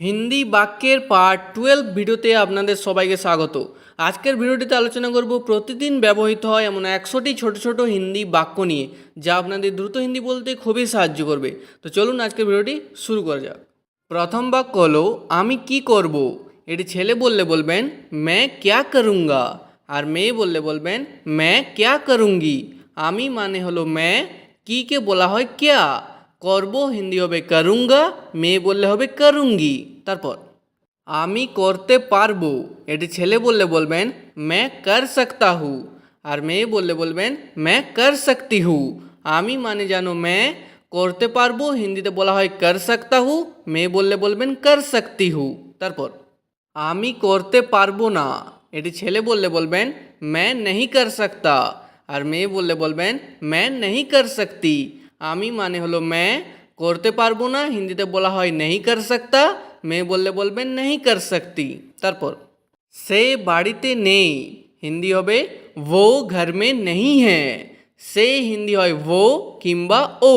হিন্দি বাক্যের part twelve ভিডিওতে আপনাদের সবাইকে স্বাগত। আজকের ভিডিওটিতে আলোচনা করব প্রতিদিন ব্যবহৃত হয় এমন একশোটি ছোট ছোট হিন্দি বাক্য নিয়ে, যা আপনাদের দ্রুত হিন্দি বলতে খুবই সাহায্য করবে। তো চলুন আজকের ভিডিওটি শুরু করা যাক। প্রথম বাক্য হলো, আমি কি করব। এটি ছেলে বললে বলবেন মে ক্যা করুঙ্গা আর মেয়ে বললে বলবেন ম্যা ক্যা করুঙ্গি আমি মানে হলো ম্যা কিকে বলা হয় ক্যা করব, হিন্দি হবে করুঙ্গা, মেয়ে বললে হবে করুঙ্গি। তারপর, আমি করতে পারব। এটি ছেলে বললে বলবেন ম্যা কর সকতা হু আর মেয়ে বললে বলবেন ম্যা কর সকতি হু আমি মানে জানো ম্যা করতে পারব। হিন্দিতে বলা হয় কর সকতা হু মেয়ে বললে বলবেন কর সকতি হু তারপর, আমি করতে পারব না। এটি ছেলে বললে বলবেন ম্যা নেহি কর সকতা আর মেয়ে বললে বলবেন ম্যা নেহি কর সকতি আমি মানে হলো মে, করতে পারব না, হিন্দিতে বলা হয় নেহি কর সকতা মেয়ে বললে বলবেন নেহি কর সকতি। তারপর, সে বাড়িতে নেই, হিন্দি হবে ও ঘর মে নেহি হ্যাঁ সে হিন্দি হয় ও কিংবা ও।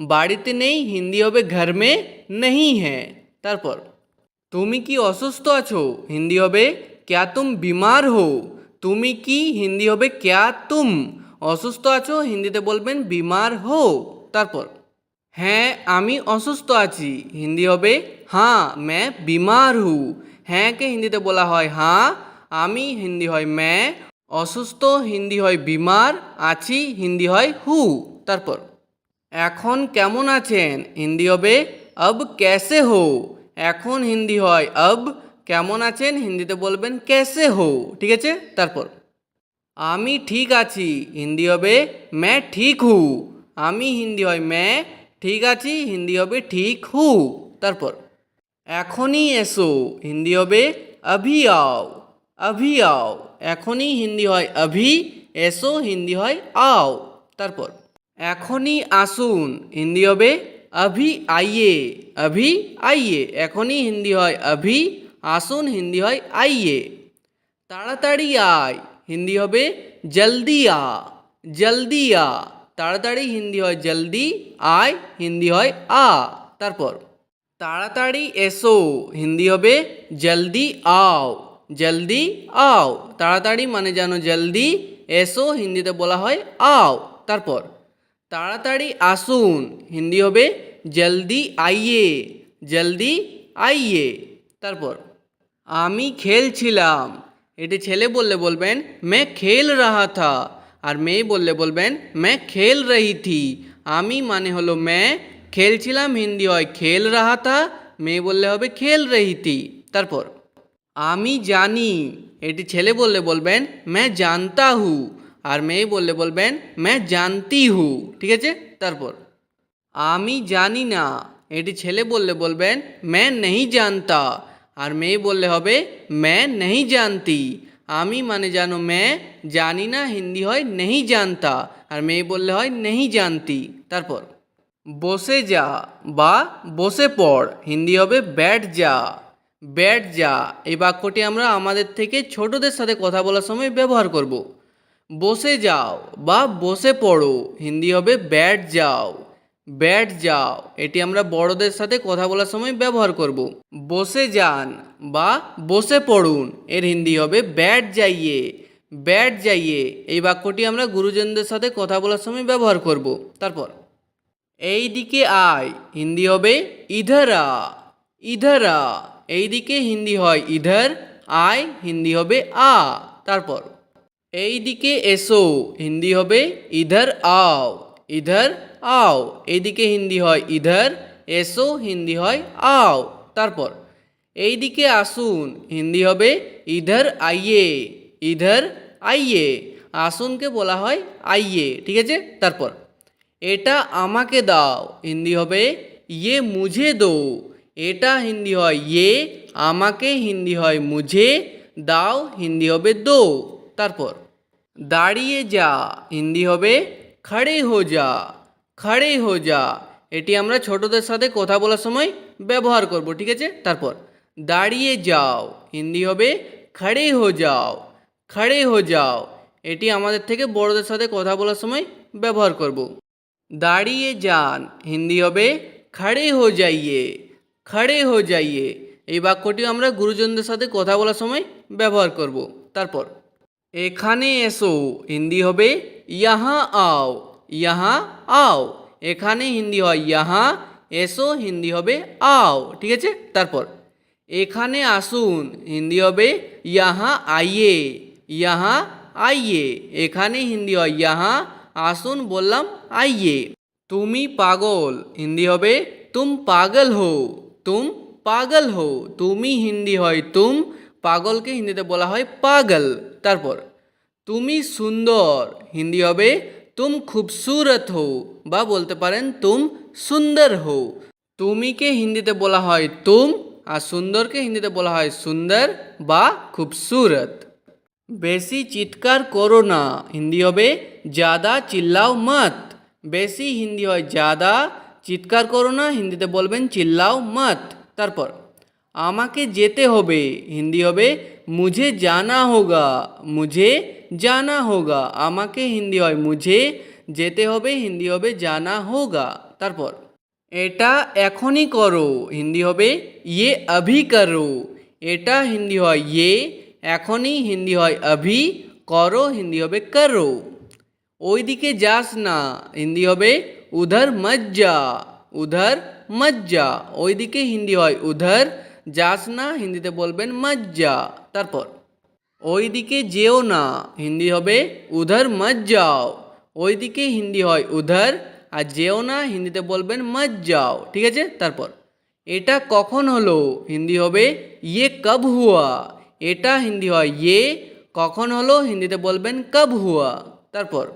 বাড়িতে নেই, হিন্দি হবে ঘর মে নেহি হ্যাঁ তারপর, তুমি কি অসুস্থ আছো? হিন্দি হবে ক্যা তুম বিমার হো? তুমি কি? হিন্দি হবে ক্যা তুম? অসুস্থ আছো? হিন্দিতে বলবেন বিমার হো। তারপর হ্যাঁ আমি অসুস্থ আছি। হিন্দি হবে হ্যাঁ ম্যা বিমার হু। হ্যাঁকে হিন্দিতে বলা হয় হ্যাঁ আমি হিন্দি হয় ম্যা অসুস্থ হিন্দি হয় বিমার, আছি হিন্দি হয় হু। তারপর, এখন কেমন আছেন? হিন্দি হবে, আব ক্যাসে হো? এখন হিন্দি হয়, আব কেমন আছেন? হিন্দিতে বলবেন ক্যাসে হো। ঠিক আছে? তারপর, আমি ঠিক আছি। হিন্দি হবে ম্যা ঠিক হু। আমি হিন্দি হয় মে, ঠিক আছি, হিন্দি হবে ঠিক হু। তারপর, এখনই এসো, হিন্দি হবে অভি আও অভি আও। এখনই হিন্দি হয় অভি, এসো, হিন্দি হয় আও। তারপর, এখনই আসুন, হিন্দি হবে অভি আইয়ে অভি আইয়ে। এখনই হিন্দি হয় অভি, আসুন, হিন্দি হয় আইয়ে। তাড়াতাড়ি আয়, হিন্দি হবে জলদি আ জলদি আ। তাড়াতাড়ি হিন্দি হয় জলদি, আয়, হিন্দি হয় আ। তারপর, তাড়াতাড়ি এসো, হিন্দি হবে জলদি আও জলদি আও। তাড়াতাড়ি মানে জানো জলদি এসো, হিন্দিতে বলা হয় আও। তারপর, তাড়াতাড়ি আসুন, হিন্দি হবে জলদি আইয়ে জলদি আইয়ে। তারপর, আমি খেলছিলাম। এটি ছেলে বললে বলবেন मैं খেল রাহা থা। আর মেয়ে বললে বলবেন, মে খেল রহি থি। আমি মানে হলো মে, খেলছিলাম হিন্দি হয় খেল রাহা থা, মেয়ে বললে হবে খেল রহি থি। তারপর, আমি জানি। এটি ছেলে বললে বলবেন, মে জানতা হু। আর মেয়ে বললে বলবেন, মে জানতি হু। ঠিক আছে? তারপর, আমি জানি না। এটি ছেলে বললে বলবেন, মে নেহি জানতা। আর মেয়ে বললে হবে, মে নেহি জানতি। আমি মানে জানো মেয়ে জানি না, হিন্দি হয় নেহি জানতা, আর মেয়ে বললে হয় নেহি জানতি। তারপর, বসে যা বা বসে পড়, হিন্দি হবে ব্যাট যা ব্যাট যা। এই বাক্যটি আমরা আমাদের থেকে ছোটদের সাথে কথা বলার সময় ব্যবহার করব। বসে যাও বা বসে পড়ো, হিন্দি হবে ব্যাট যাও। ব্যাট যাও। এটি আমরা বড়দের সাথে কথা বলার সময় ব্যবহার করব। বসে যান বা বসে পড়ুন। এর হিন্দি হবে ব্যাট যাইয়ে। ব্যাট যাইয়ে। এই বাক্যটি আমরা গুরুজনদের সাথে কথা বলার সময় ব্যবহার করব। তারপর এই দিকে আয়। হিন্দি হবে ইধর। ইধর। এই দিকে হিন্দি হয় ইধর। আয়। হিন্দি হবে আ। তারপর এই দিকে এসো। হিন্দি হবে ইধর আও। ইধর আও। এইদিকে হিন্দি হয় ইধর, এসো হিন্দি হয় আও। তারপর এই দিকে আসুন, হিন্দি হবে ইধার আইয়ে ইধার আইয়ে। আসুনকে বলা হয় আইয়ে, ঠিক আছে? তারপর, এটা আমাকে দাও, হিন্দি হবে ইয়ে মুঝে দো। এটা হিন্দি হয় ইয়ে আমাকে হিন্দি হয় মুঝে, দাও হিন্দি হবে দো। তারপর, দাঁড়িয়ে যা, হিন্দি হবে খড়ে হো যা খড়ে হো যা এটি আমরা ছোটদের সাথে কথা বলার সময় ব্যবহার করব, ঠিক আছে? তারপর, দাঁড়িয়ে যাও। হিন্দি হবে, খড়ে হো যাও, খড়ে হো যাও। এটি আমাদের থেকে বড়দের সাথে কথা বলার সময় ব্যবহার করব। দাঁড়িয়ে যান। হিন্দি হবে, খড়ে হো যাইয়ে, খড়ে হো যাইয়ে। এই বাক্যটি আমরা গুরুজনদের সাথে কথা বলার সময় ব্যবহার করব। তারপর এখানে এসো, হিন্দি হবে ইয়াহা আও ইয়াহা আও। এখানে হিন্দি হয় ইয়াহা, এসো, হিন্দি হবে আও, ঠিক আছে? তারপর, এখানে আসুন, হিন্দি হবে ইয়াহা আইয়ে ইয়াহা আইয়ে। এখানে হিন্দি হয় ইয়াহা, আসুন বললাম আইয়ে। তুমি পাগল, হিন্দি হবে তুম পাগল হো, তুম পাগল হো। তুমি হিন্দি হয় তুম পাগলকে হিন্দিতে বলা হয় পাগল। তারপর, তুমি সুন্দর, হিন্দি হবে তুম খুবসুরত হো বা বলতে পারেন তুম সুন্দর হো তুমিকে হিন্দিতে বলা হয় তুম আর সুন্দরকে হিন্দিতে বলা হয় সুন্দর বা খুবসুরত। বেশি চিৎকার করো না, হিন্দি হবে জাদা চিল্লাও মত। বেশি হিন্দি হয় জাদা, চিৎকার করো না, হিন্দিতে বলবেন চিল্লাও মত। তারপর আমাকে যেতে হবে। হিন্দি হবে, মুঝে জানা হোগা, মুঝে জানা হোগা। আমাকে হিন্দি হয়, মুঝে যেতে হবে, হিন্দি হবে, জানা হোগা। তারপর, এটা এখনই করো। হিন্দি হবে ইয়ে অভি করো। এটা হিন্দি হয় ইয়ে এখনই। হিন্দি হয় অভি করো। হিন্দি হবে, করো। ওইদিকে যাস না। হিন্দি হবে, উধার মজ্জা। উধার মজ্জা। ওইদিকে হিন্দি হয়, উধার যাস না, হিন্দিতে বলবেন মজ্জা তারপর, ওইদিকে যেও না, হিন্দি হবে উধার মত যাও ওইদিকে হিন্দি হয় উধার, আর যেও না, হিন্দিতে বলবেন মত যাও ঠিক আছে? তারপর, এটা কখন হলো? হিন্দি হবে ইয়ে কব হুয়া। এটা হিন্দি হয় ইয়ে কখন হলো? হিন্দিতে বলবেন কব হুয়া। তারপর,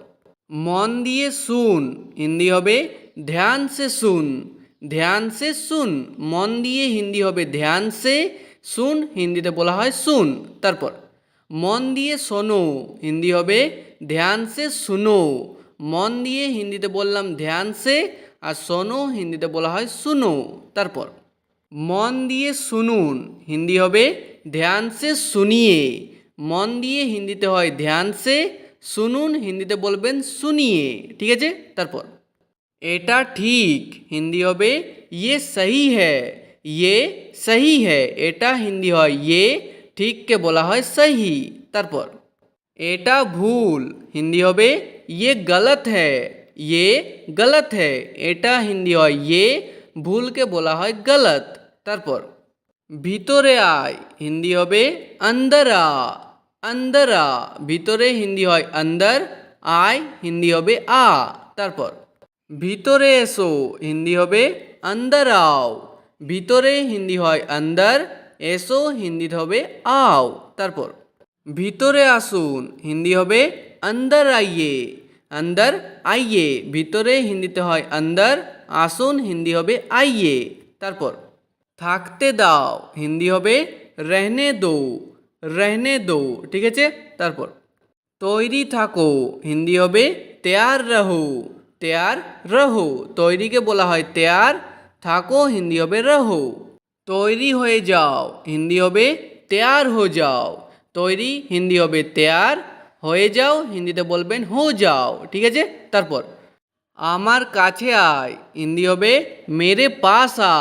মন দিয়ে শুন, হিন্দি হবে ধ্যান সে শুন। ধ্যান সে শুন মন দিয়ে হিন্দি হবে ধ্যান সে শুন হিন্দিতে বলা হয় শুন তারপর, মন দিয়ে শোনো, হিন্দি হবে ধ্যান সে শুনো। মন দিয়ে হিন্দিতে বললাম ধ্যান সে, আর শোনো, হিন্দিতে বলা হয় শুনো। তারপর, মন দিয়ে শুনুন, হিন্দি হবে ধ্যান সে শুনিয়ে। মন দিয়ে হিন্দিতে হয় ধ্যান সে, শুনুন, হিন্দিতে বলবেন শুনিয়ে। ঠিক আছে? তারপর এটা ঠিক হিন্দি হবে ইয়ে সহি হ্যায় ইয়ে সহি হ্যায় এটা হিন্দি হয় ইয়ে ঠিককে বলা হয় সহি তারপর এটা ভুল হিন্দি হবে ইয়ে গলত হ্যায় ইয়ে গলত হ্যায় এটা হিন্দি হয় ইয়ে ভুলকে বলা হয় গলত তারপর ভিতরে আয় হিন্দি হবে অন্দর আ অন্দর আ ভিতরে হিন্দি হয় অন্দর আয় হিন্দি হবে আ তারপর ভিতরে এসো, হিন্দি হবে আন্দার আও। ভিতরে হিন্দি হয় অন্দর এসো, হিন্দি হবে আও। তারপর, ভিতরে আসুন, হিন্দি হবে আন্দার আইয়ে। অন্দর আইয়ে, ভিতরে হিন্দিতে হয় অন্দর আসুন, হিন্দি হবে আইয়ে। তারপর, থাকতে দাও, হিন্দি হবে রহনে দো রহনে দো, ঠিক আছে? তারপর, তৈরি থাকো, হিন্দি হবে তেয়ার রহো। তেয়ার রহো। তৈরিকে বলা হয় তেয়ার। থাকো, হিন্দি হবে রহো। তৈরি হয়ে যাও, হিন্দি হবে তেয়ার হো যাও। তৈরি, হিন্দি হবে তেয়ার। হয়ে যাও, হিন্দিতে বলবেন হো যাও। ঠিক আছে? তারপর, আমার কাছে আয়, হিন্দি হবে মেরে পাস আ।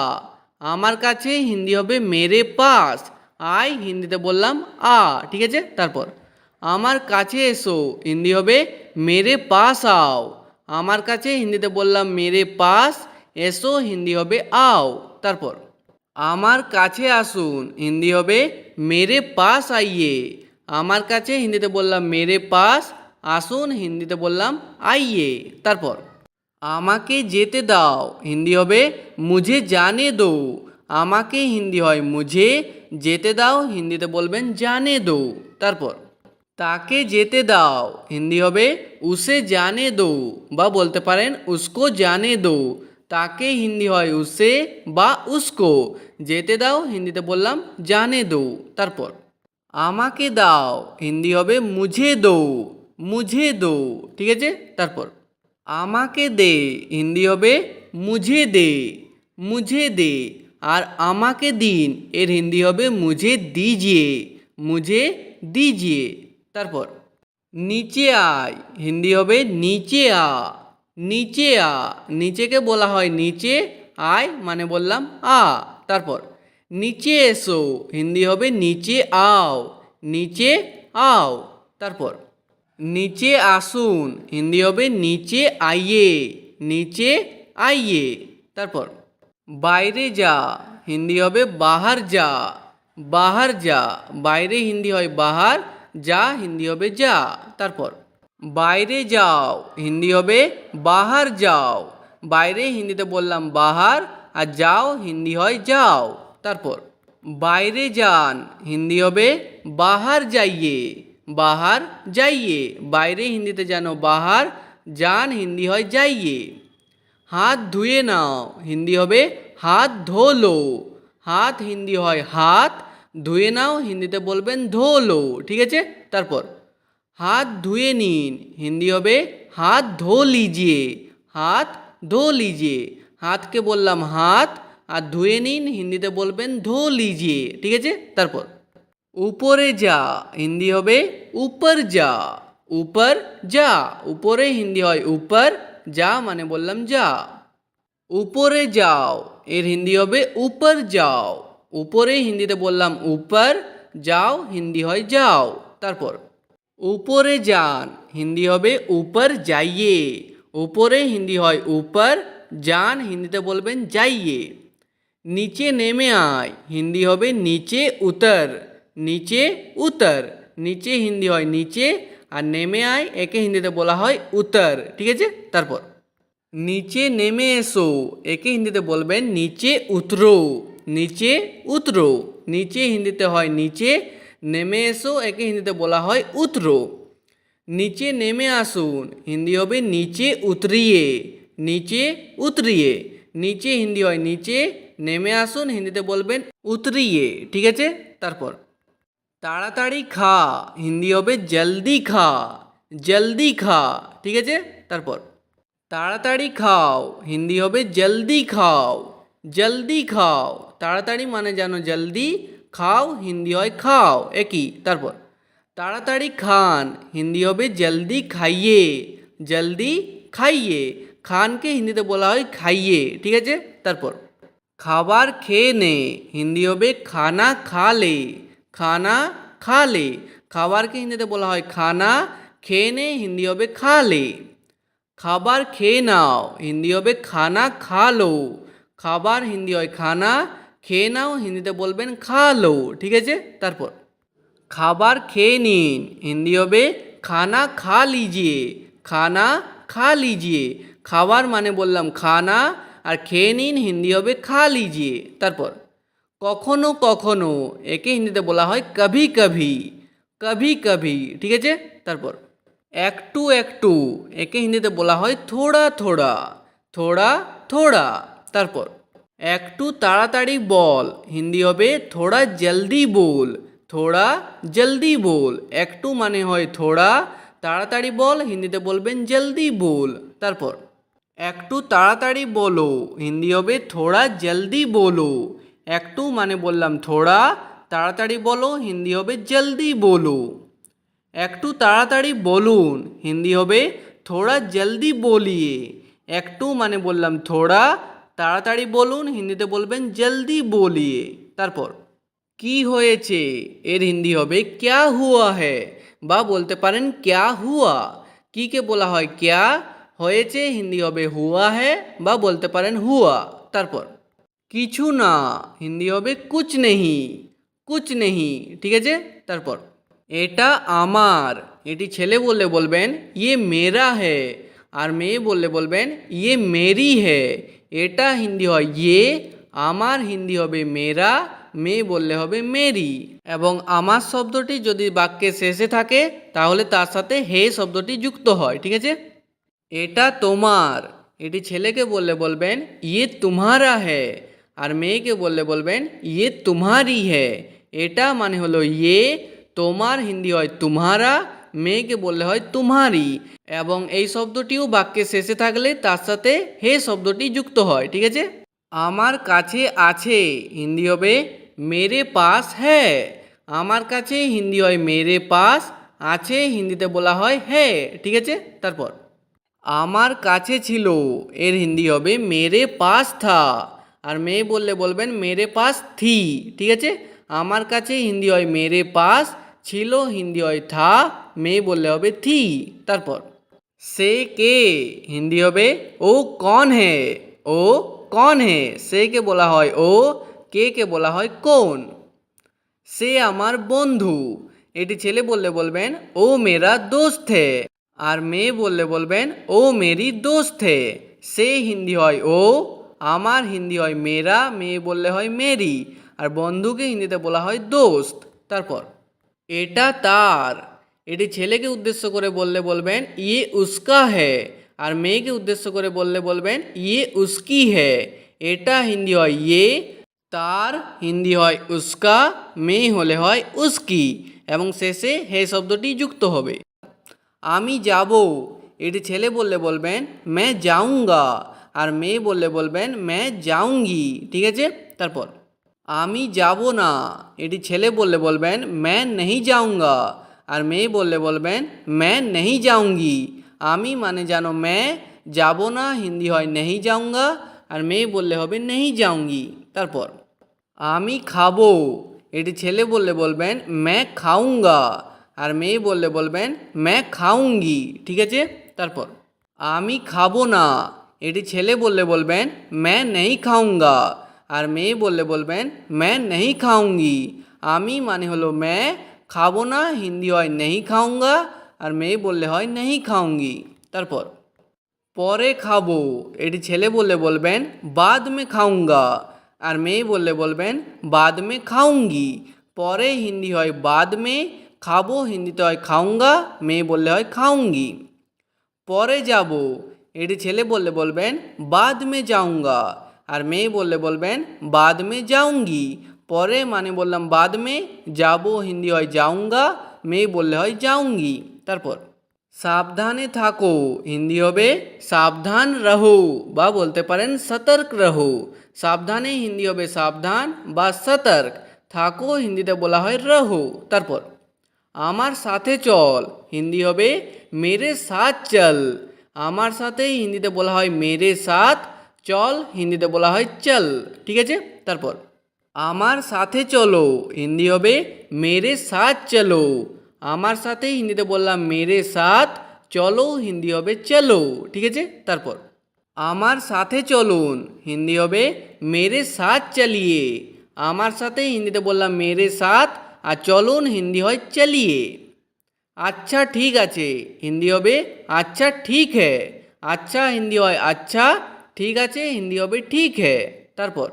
আমার কাছে হিন্দি হবে মেরে পাস। আয়, হিন্দিতে বললাম আ। ঠিক আছে? তারপর, আমার কাছে এসো, হিন্দি হবে মেরে পাস আও। আমার কাছে হিন্দিতে বললাম, মেরে পাস, এসো, হিন্দি হবে আও। তারপর, আমার কাছে আসুন, হিন্দি হবে মেরে পাস আইয়ে। আমার কাছে হিন্দিতে বললাম, মেরে পাস, আসুন, হিন্দিতে বললাম আইয়ে। তারপর, আমাকে যেতে দাও, হিন্দি হবে মুঝে জানে দো। আমাকে হিন্দি হয়, মুঝে যেতে দাও, হিন্দিতে বলবেন জানে দো। তারপর তাকে যেতে দাও। হিন্দি হবে, উসে জানে দো বা বলতে পারেন, উসকো জানে দো তাকে হিন্দি হয়, উসে বা উসকো যেতে দাও, হিন্দিতে বললাম, জানে দো তারপর, আমাকে দাও হিন্দি হবে, মুঝে দো মুঝে দো ঠিক আছে? তারপর, আমাকে দে হিন্দি হবে, মুঝে দে মুঝে দে আর আমাকে দিন এর হিন্দি হবে, মুঝে দিজিয়ে মুঝে দিজিয়ে তারপর, নিচে আয়। হিন্দি হবে, নিচে আ। নিচে আ। নিচেকে বলা হয় নিচে আয় মানে বললাম আ। তারপর, নিচে এসো। হিন্দি হবে, নিচে আও। নিচে আও। তারপর, নিচে আসুন। হিন্দি হবে, নিচে আইয়ে। নিচে আইয়ে। তারপর, বাইরে যা। হিন্দি হবে, বাহার যা। বাহার যা। বাইরে হিন্দি হয়, বাহার। যা হিন্দি হবে যা। তারপর, বাইরে যাও, হিন্দি হবে বাহার যাও। বাইরে হিন্দিতে বললাম বাহার, আর যাও হিন্দি হয় যাও। তারপর, বাইরে যান, হিন্দি হবে বাহার যাইয়ে বাহার যাইয়ে। বাইরে হিন্দিতে জানো বাহার, যান হিন্দি হয় যাইয়ে। হাত ধুয়ে নাও, হিন্দি হবে হাত ধোলো। হাত হিন্দি হয় হাত ধুয়ে নাও, হিন্দিতে বলবেন ধোলো, ঠিক আছে? তারপর, হাত ধুয়ে নিন, হিন্দি হবে হাত ধো লিজিয়ে হাত ধো লিজিয়ে হাতকে বললাম হাত, আর ধুয়ে নিন, হিন্দিতে বলবেন ধো লিজিয়ে ঠিক আছে? তারপর, উপরে যা, হিন্দি হবে উপর যা উপর যা, উপরে হিন্দি হয় উপর, যা মানে বললাম যা, উপরে যাও, এর হিন্দি হবে উপর যাও। উপরে হিন্দিতে বললাম, উপর যাও, হিন্দি হয় যাও। তারপর, উপরে যান, হিন্দি হবে উপর যাইয়ে। উপরে হিন্দি হয় উপর যান, হিন্দিতে বলবেন যাইয়ে। নিচে নেমে আয়, হিন্দি হবে নিচে উতর নিচে উতর। নিচে হিন্দি হয় নিচে আর নেমে আয়, একে হিন্দিতে বলা হয় উতর, ঠিক আছে? তারপর, নিচে নেমে এসো, একে হিন্দিতে বলবেন নিচে উতরো। নিচে উতরো। নিচে হিন্দিতে হয় নিচে, নেমে এসো, একে হিন্দিতে বলা হয় উতরো। নিচে নেমে আসুন, হিন্দি হবে নিচে উতরিয়ে নিচে উতরিয়ে। নিচে হিন্দি হয় নিচে, নেমে আসুন, হিন্দিতে বলবেন উতরিয়ে, ঠিক আছে? তারপর, তাড়াতাড়ি খা, হিন্দি হবে জলদি খা জলদি খা, ঠিক আছে? তারপর, তাড়াতাড়ি খাও, হিন্দি হবে জলদি খাও জলদি খাও। তাড়াতাড়ি মানে যেন জলদি খাও, হিন্দি হয় খাও, একই। তারপর, তাড়াতাড়ি খান, হিন্দি হবে জলদি খাইয়ে জলদি খাইয়ে। খানকে হিন্দিতে বলা হয় খাইয়ে, ঠিক আছে? তারপর, খাবার খেয়ে নে, হিন্দি হবে খানা খালে খানা খালে। খাবারকে হিন্দিতে বলা হয় খানা খেয়ে নে, হিন্দি হবে খালে। খাবার খেয়ে নাও, হিন্দি হবে খানা খালো। খাবার, হিন্দি হয় খানা খেয়ে নাও, হিন্দিতে বলবেন খা লো ঠিক আছে? তারপর, খাবার খেয়ে নিন, হিন্দি হবে খানা খা লিজিয়ে, খানা খা লিজিয়ে খাবার মানে বললাম খানা, আর খেয়ে নিন, হিন্দি হবে খা লিজিয়ে, তারপর, কখনো কখনো, একে হিন্দিতে বলা হয় কভি কভি কভি কভি, ঠিক আছে? তারপর, একটু একটু, একে হিন্দিতে বলা হয় থোড়া থোড়া থোড়া থোড়া, তারপর একটু তাড়াতাড়ি বল। হিন্দি হবে থোড়া জলদি বল থোড়া জলদি বল একটু মানে হয় থোড়া তাড়াতাড়ি বল হিন্দিতে বলবেন জলদি বল তারপর। একটু তাড়াতাড়ি বলো, হিন্দি হবে থোড়া জলদি বলো একটু মানে বললাম থোড়া তাড়াতাড়ি বলো হিন্দি হবে জলদি বলো একটু তাড়াতাড়ি বলুন, হিন্দি হবে থোড়া জলদি বলিয়ে একটু মানে বললাম থোড়া তাড়াতাড়ি বলুন, হিন্দিতে বলবেন, জলদি বলিয়ে। তারপর, কি হয়েছে? এর হিন্দি হবে, ক্যা হুয়া হ্যাঁ বা বলতে পারেন, ক্যা হুয়া? কিকে বলা হয়, ক্যা হয়েছে? হিন্দি হবে, হুয়া হে বা বলতে পারেন, হুয়া। তারপর, কিছু না। হিন্দি হবে কুচ নেহি। কুচ নেহি। ঠিক আছে? তারপর, এটা আমার। এটি ছেলে বললে বলবেন ইয়ে মেরা হে আর মেয়ে বললে বলবেন ইয়ে মেরি হে এটা হিন্দি হয় ইয়ে আমার হিন্দি হবে মেরা মেয়ে বললে হবে মেরি এবং আমার শব্দটি যদি বাক্যের শেষে থাকে, তাহলে তার সাথে হে শব্দটি যুক্ত হয়, ঠিক আছে? এটা তোমার, এটি ছেলেকে বললে বলবেন ইয়ে তোমারা है আর মেয়েকে বললে বলবেন ইয়ে তোমারই है এটা মানে হলো ইয়ে তোমার হিন্দি হয়, তোমারা মেয়েকে বললে হয় তোমারই এবং এই শব্দটিও বাক্যের শেষে থাকলে তার সাথে হে শব্দটি যুক্ত হয়, ঠিক আছে? আমার কাছে আছে, হিন্দি হবে মেরে পাস হ্যাঁ। আমার কাছে হিন্দি হয় মেরে পাস, আছে হিন্দিতে বলা হয় হ্যাঁ ঠিক আছে? তারপর, আমার কাছে ছিল, এর হিন্দি হবে মেরে পাস থা। আর মেয়ে বললে বলবেন মেরে পাস থি, ঠিক আছে? আমার কাছে হিন্দি হয় মেরে পাস ছিল হিন্দি হয় থা মেয়ে বললে হবে থি। তারপর, সে কে? হিন্দি হবে, ও কন হে? ও কন হে? সে কে বলা হয়, ও কে কে বলা হয়, কোন? সে আমার বন্ধু। এটি ছেলে বললে বলবেন, ও মেরা দোস্ত হে। আর মেয়ে বললে বলবেন, ও মেরি দোস্ত হে। সে হিন্দি হয়, ও আমার হিন্দি হয়, মেরা। মেয়ে বললে হয়, মেরি। আর বন্ধুকে হিন্দিতে বলা হয়, দোস্ত। তারপর এটা তার। এটি ছেলেকে উদ্দেশ্য করে বললে বলবেন ইয়ে উস্কা হে। আর মেয়েকে উদ্দেশ্য করে বললে বলবেন ইয়ে উস্কি হে। এটা হিন্দি হয় ইয়ে তার হিন্দি হয় উস্কা, মেয়ে হলে হয় উস্কি। এবং শেষে হে শব্দটি যুক্ত হবে। আমি যাব। এটি ছেলে বললে বলবেন, মে যাউঙ্গা আর মেয়ে বললে বলবেন, মে যাউঙ্গি ঠিক আছে? তারপর। আমি যাব না। এটি ছেলে বললে বলবেন, ম্যান নেহি যাউঙ্গা আর মেয়ে বললে বলবেন, ম্যান নেহি যাউঙ্গি আমি মানে যেন ম্যাঁ যাব না, হিন্দি হয় নেহি যাউঙ্গা আর মেয়ে বললে হবে নেহি যাউঙ্গি তারপর, আমি খাব। এটি ছেলে বললে বলবেন ম্যাঁ খাউঙ্গা আর মেয়ে বললে বলবেন ম্যাঁ খাউঙ্গি ঠিক আছে? তারপর, আমি খাব না। এটি ছেলে বললে বলবেন ম্যাঁ নেই খাউঙ্গা আর মেয়ে বললে বলবেন মে নেই খাওঙ্গি আমি মানে হলো ম্যা খাব না। হিন্দি হয় নেই খাউঙ্গা আর মেয়ে বললে হয় নেই খাওঙ্গি। তারপর, পরে খাব। এটি ছেলে বললে বলবেন বাদ মে খাউঙ্গা আর মেয়ে বললে বলবেন বাদ মে খাওঙ্গি। পরে হিন্দি হয় বাদ মে খাব। হিন্দিতে হয় খাউঙ্গা মেয়ে বললে হয় খাউঙ্গি পরে যাব। এটি ছেলে বললে বলবেন বাদ মে যাউঙ্গা আর মেয়ে বললে বলবেন বাদ মে যাউঙ্গি পরে মানে বললাম বাদ মে যাব হিন্দি হয় যাউঙ্গা মেয়ে বললে হয় যাউঙ্গি তারপর, সাবধানে থাকো, হিন্দি হবে সাবধান রহো বা বলতে পারেন সতর্ক রহো। সাবধানে হিন্দি হবে সাবধান বা সতর্ক, থাকো হিন্দিতে বলা হয় রহো। তারপর, আমার সাথে চল। হিন্দি হবে, মেরে সাথ চল। আমার সাথে হিন্দিতে বলা হয়, মেরে সাথ চল, হিন্দিতে বলা হয় চল, ঠিক আছে? তারপর, আমার সাথে চলো, হিন্দি হবে মেরে সাথ চলো। আমার সাথে হিন্দিতে বললাম মেরে সাথ, চলো, হিন্দি হবে চলো, ঠিক আছে? তারপর, আমার সাথে চলুন, হিন্দি হবে মেরে সাথ চালিয়ে। আমার সাথে হিন্দিতে বললাম মেরে সাথ, আর চলুন, হিন্দি হয় চালিয়ে। আচ্ছা ঠিক আছে, হিন্দি হবে আচ্ছা ঠিক হ্যাঁ। আচ্ছা হিন্দি হয় আচ্ছা ঠিক আছে, হিন্দি হবে ঠিক হ্যাঁ তারপর,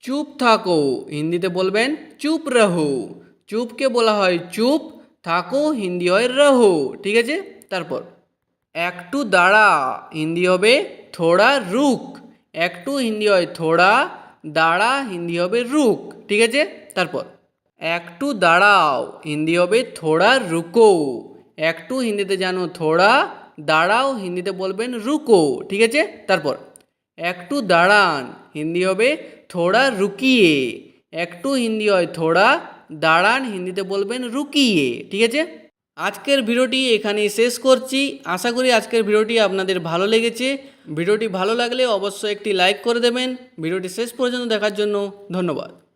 চুপ থাকো, হিন্দিতে বলবেন চুপ রহো। চুপকে বলা হয় চুপ, থাকো, হিন্দি হয় রহো, ঠিক আছে? তারপর, একটু দাঁড়া, হিন্দি হবে থোড়া রুক। একটু হিন্দি হয় থোড়া, দাঁড়া, হিন্দি হবে রুক, ঠিক আছে? তারপর, একটু দাঁড়াও, হিন্দি হবে থোড়া রুকো। একটু হিন্দিতে জানো থোড়া দাঁড়াও, হিন্দিতে বলবেন রুকো, ঠিক আছে? তারপর, একটু দাঁড়ান, হিন্দি হবে থোড়া রুকিয়ে, একটু হিন্দি হয় থোড়া, দাঁড়ান, হিন্দিতে বলবেন রুকিয়ে, ঠিক আছে? আজকের ভিডিওটি এখানেই শেষ করছি। আশা করি আজকের ভিডিওটি আপনাদের ভালো লেগেছে। ভিডিওটি ভালো লাগলে অবশ্যই একটি লাইক করে দেবেন। ভিডিওটি শেষ পর্যন্ত দেখার জন্য ধন্যবাদ।